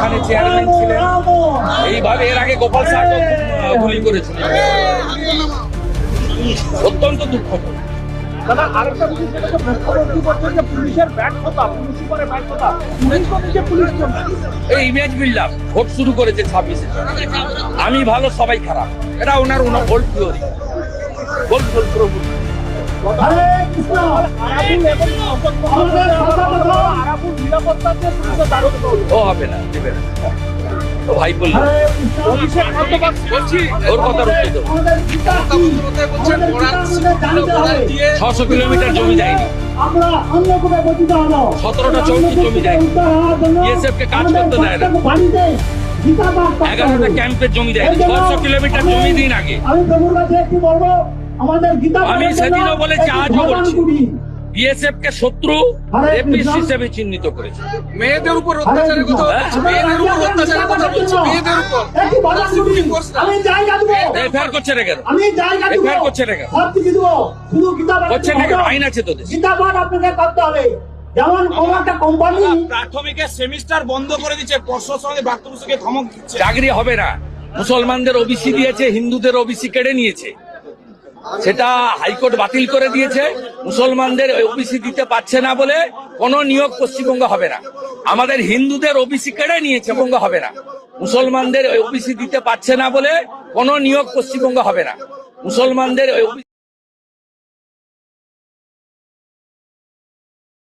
তিনি চেয়ারম্যান ছিলেন এইভাবে এর আগে গোপাল শাহ গুলি করেছিল অত্যন্ত দুঃখজনক দাদা আরেকটা জিনিস যেটা মুখ্যমন্ত্রী বলছেন যে পুলিশের ব্যর্থতা পুলিশ সুপারের ব্যর্থতা পুলিশ তো পুলিশ এই ইমেজ ভোট শুরু করেছে ছাব্বিশে আমি ভালো সবাই খারাপ এটা ওনার ওনার vote theory vote vote Arabul এবং পুলিশের দ্বারস্থ ও হবে না দেবে না। ও ভাই বলল। অভিষেক বন্দ্যোপাধ্যায় বলছি ওর কথা রুখে দেবো ছশো কিলোমিটার জমি দেয়নি আমরা অন্য কোথাও বঞ্চিত হলো সতেরোটা চৌকি জমি দেয়নি BSF কে কাজ করতে দেয় না। বাড়িতে জিতাবাদ করতে এগারোটা ক্যাম্পের জমি ছশো কিলোমিটার আমি- জমি দিন আগে। আমি প্রভুর কাছে একটু বলব আমাদের গীতা আমি সেদিনও বলেছি, আজও বলছি। বিএসএফ কে শত্রু কৃষ্ণ। হিসেবে চিহ্নিত করেছে। মেয়েদের উপর অত্যাচারের কথা? বলছে মেয়েদের উপর অত্যাচারের কথা বলছে মেয়েদের উপর। একটু ভগবান সুপ্রিম কোর্ট আমি জায়গা দেবো। এফআইআর করছে রে কেন? আমি জায়গা দেবো। FIR করছে না কেন? সব কিছু দেবো। শুধু পাঠ করছে না কেন? আইন আছে তোদের। গীতাপাঠ আপনাকে করতে হবে। যেমন কোন একটা কোম্পানি প্রাথমিকের সেমিস্টার বন্ধ করে দিচ্ছে পর্ষদ সঙ্গে ধমক দিচ্ছে। চাকরি হবে না। মুসলমানদের ওবিসি দিয়েছে হিন্দুদের ওবিসি কেড়ে নিয়েছে। সেটা হাইকোর্ট বাতিল করে দিয়েছে। মুসলমানদের ওবিসি দিতে পারছে না বলে কোনো নিয়োগ পশ্চিমবঙ্গ হবে না। আমাদের হিন্দুদের ওবিসি কেড়ে নিয়েছে বঙ্গ হবে না। মুসলমানদের ওবিসি দিতে পারছে না বলে কোন নিয়োগ পশ্চিমবঙ্গ হবে না। মুসলমানদের